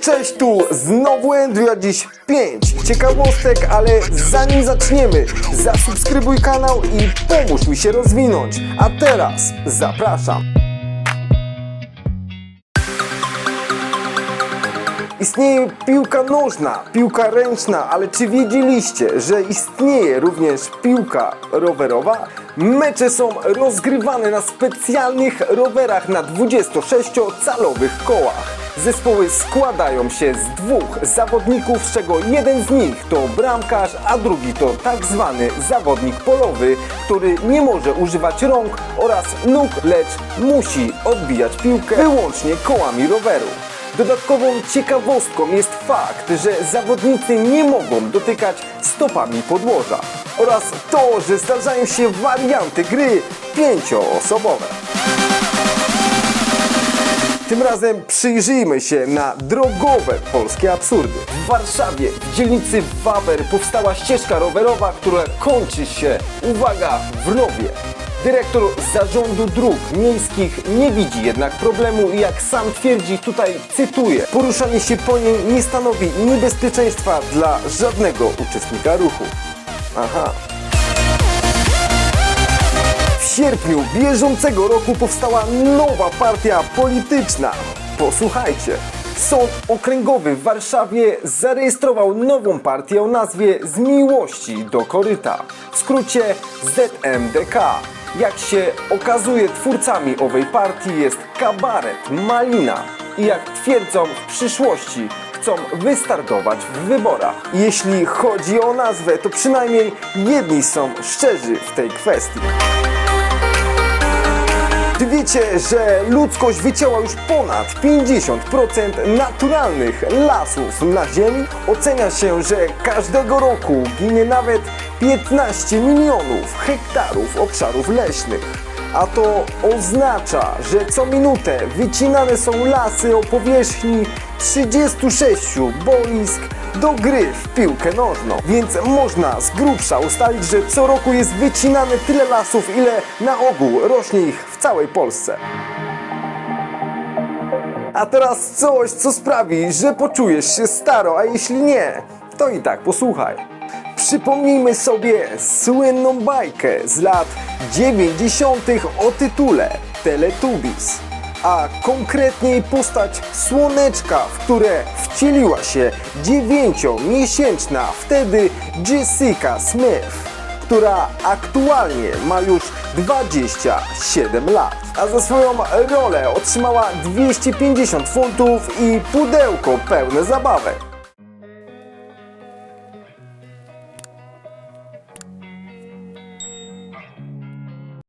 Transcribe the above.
cześć, tu znowu Andrew, a dziś 5 ciekawostek, ale zanim zaczniemy, zasubskrybuj kanał i pomóż mi się rozwinąć. A teraz zapraszam. Istnieje piłka nożna, piłka ręczna, ale czy wiedzieliście, że istnieje również piłka rowerowa? Mecze są rozgrywane na specjalnych rowerach na 26-calowych kołach. Zespoły składają się z dwóch zawodników, z czego jeden z nich to bramkarz, a drugi to tak zwany zawodnik polowy, który nie może używać rąk oraz nóg, lecz musi odbijać piłkę wyłącznie kołami roweru. Dodatkową ciekawostką jest fakt, że zawodnicy nie mogą dotykać stopami podłoża oraz to, że zdarzają się warianty gry pięcioosobowe. Tym razem przyjrzyjmy się na drogowe polskie absurdy. W Warszawie, w dzielnicy Wawer powstała ścieżka rowerowa, która kończy się, uwaga, w rowie. Dyrektor zarządu dróg miejskich nie widzi jednak problemu i jak sam twierdzi, tutaj cytuję, poruszanie się po niej nie stanowi niebezpieczeństwa dla żadnego uczestnika ruchu. Aha. Sierpniu bieżącego roku powstała nowa partia polityczna. Posłuchajcie. Sąd Okręgowy w Warszawie zarejestrował nową partię o nazwie Z miłości do koryta. W skrócie ZMDK. Jak się okazuje, twórcami owej partii jest kabaret Malina. I jak twierdzą, w przyszłości chcą wystartować w wyborach. Jeśli chodzi o nazwę, to przynajmniej jedni są szczerzy w tej kwestii. Czy wiecie, że ludzkość wycięła już ponad 50% naturalnych lasów na Ziemi? Ocenia się, że każdego roku ginie nawet 15 milionów hektarów obszarów leśnych. A to oznacza, że co minutę wycinane są lasy o powierzchni 36 boisk do gry w piłkę nożną. Więc można z grubsza ustalić, że co roku jest wycinane tyle lasów, ile na ogół rośnie ich w całej Polsce. A teraz coś, co sprawi, że poczujesz się staro, a jeśli nie, to i tak posłuchaj. Przypomnijmy sobie słynną bajkę z lat 90. o tytule Teletubbies, a konkretniej postać Słoneczka, w które wcieliła się dziewięciomiesięczna wtedy Jessica Smith która aktualnie ma już 27 lat. A za swoją rolę otrzymała 250 funtów i pudełko pełne zabawek.